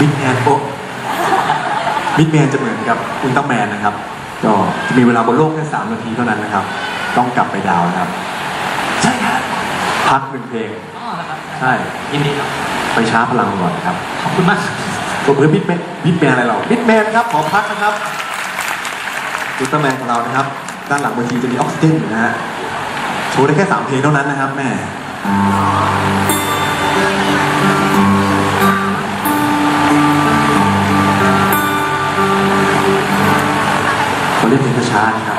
บิ๊กแมนโอะบิ๊กแมนจะเหมือนกับอุลตร้าแมนนะครับ ก็จะมีเวลาบนโลกแค่สามนาทีเท่านั้นนะครับ ต้องกลับไปดาวนะครับ ใช่ครับพักหนึ่งเพลงอ๋อนะครับใช่ยินดีครับไปช้าพลังก่อนครับขอบคุณมากตัวเพื่อบิ๊กแมนบิ๊กแมนอะไรเราบิ๊กแมนนะครับขอพักนะครับอุลตร้าแมนของเรานะครับ ด้านหลังเวทีจะมีออกซิเจนอยู่นะฮะโชว์ได้แค่สามเพลงเท่านั้นนะครับแม่ ช้านะครับ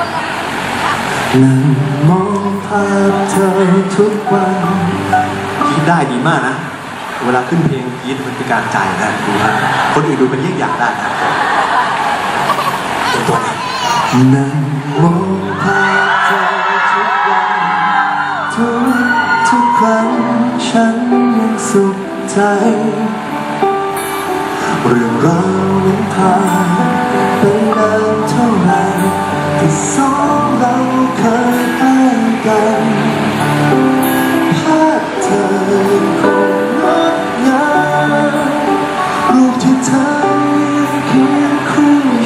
นั่งมองภาพเธอทุกวันคิดได้ดีมากนะ เวลาขึ้นเพลงกรีดมันเป็นการจ่ายนะดูนะคนอื่นดูเป็นเยี่ยงอย่างได้นะเป็นตัวนี้นั่งมองภาพเธอทุกวันทุกทุกครั้งฉันยังสุขใจ เรื่องราวนั้นผ่าน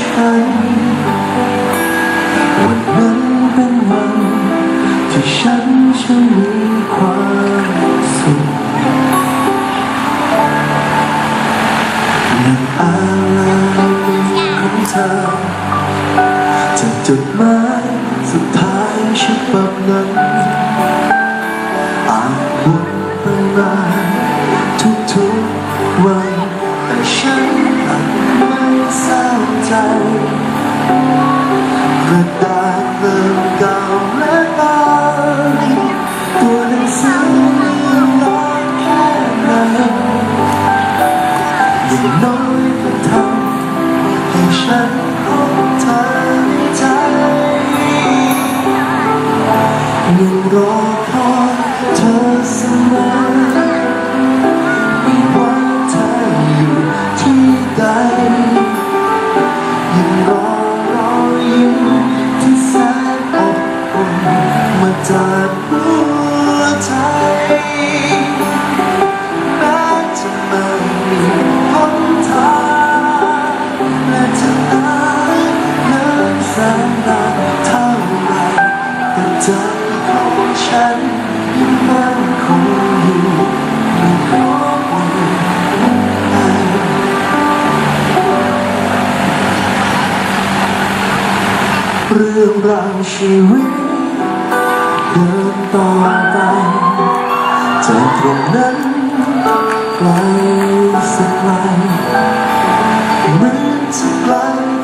ฉันวันนั้นเป็นวันที่ฉันจะมีความสุขนั่งอ่านลายมือของเธอจากจดหมายสุดท้ายฉบับนั้นอ่านวนไปมาทุกๆวัน ใจกระดาษเริ่มเก่าและบางตัวหนังสือยังลอยแค่ไหนอย่างน้อยก็ทำให้ฉันพบเธอในใจยังรอ รื่องราวชีวิตเดินต่อไปจากตรงนั้นไกลสักไกลเหมือนจะไกล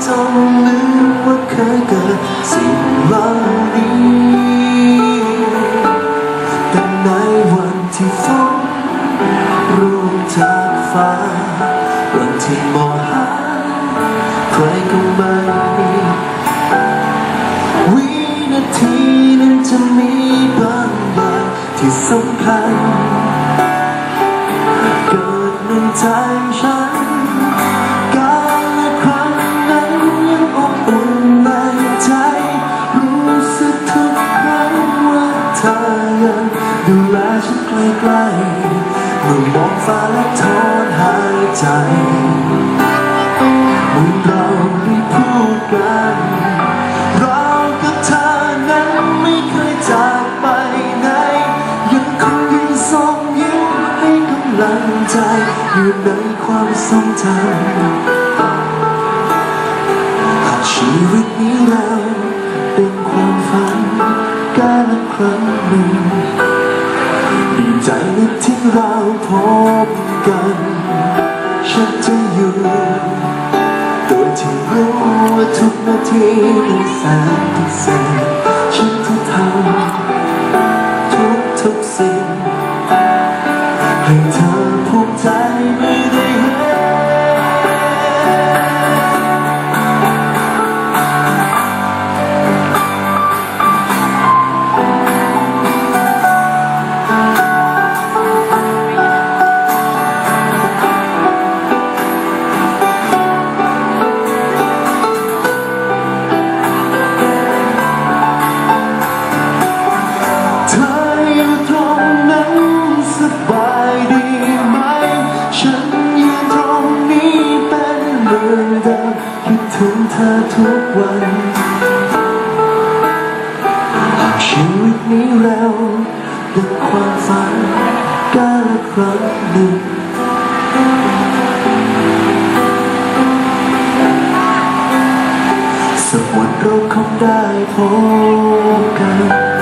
จนลืมว่าเคยเกิดสิ่งเหล่านี้แต่ในวันที่ฝนร่วงจากฟ้าวันที่มองหาใครก็ไม่ จะมีบางอย่างที่สำคัญ เกิดในใจฉันการละครั้งนั้นยังอบอุ่นในใจ รู้สึกทุกครั้งว่าเธอยังดูแลฉันใกล้ๆเมื่อมองฟ้าและถอนหายใจเหมือนเรา อยู่ในความทรงจำหากชีวิตนี้เราเป็นความฝันกาละครั้งหนึ่งดีใจนะที่เราพบกัน ฉันจะอยู่โดยที่รู้ว่าทุกนาทีเป็นแสนพิเศษฉันจะทำ ชีวิตนี้เราดังความฝันกาลครั้งหนึ่งสักวันเราคงได้พบกัน